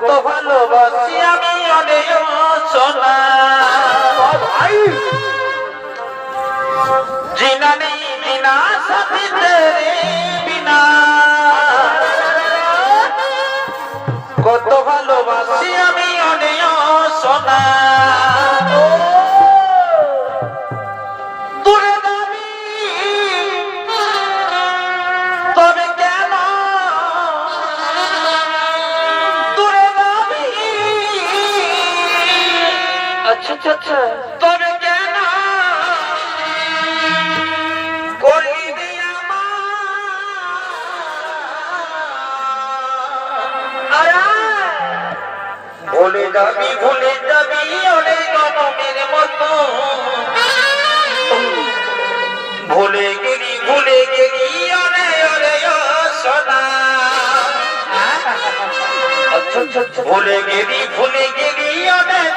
ভালোবাসি আমি অনেক সোনা ভাই জিনা নেই জিনা সাথী তেরে তবে কেন? করলি ভুলে যাবি ভুলে যাবি অনেক জনমের মতো। ভুলে গেলি ভুলে গেলি অনেক অনেক সোনা আচ্ছা আচ্ছা আচ্ছা। ভুলে গেলি ভুলে গেলি অনেক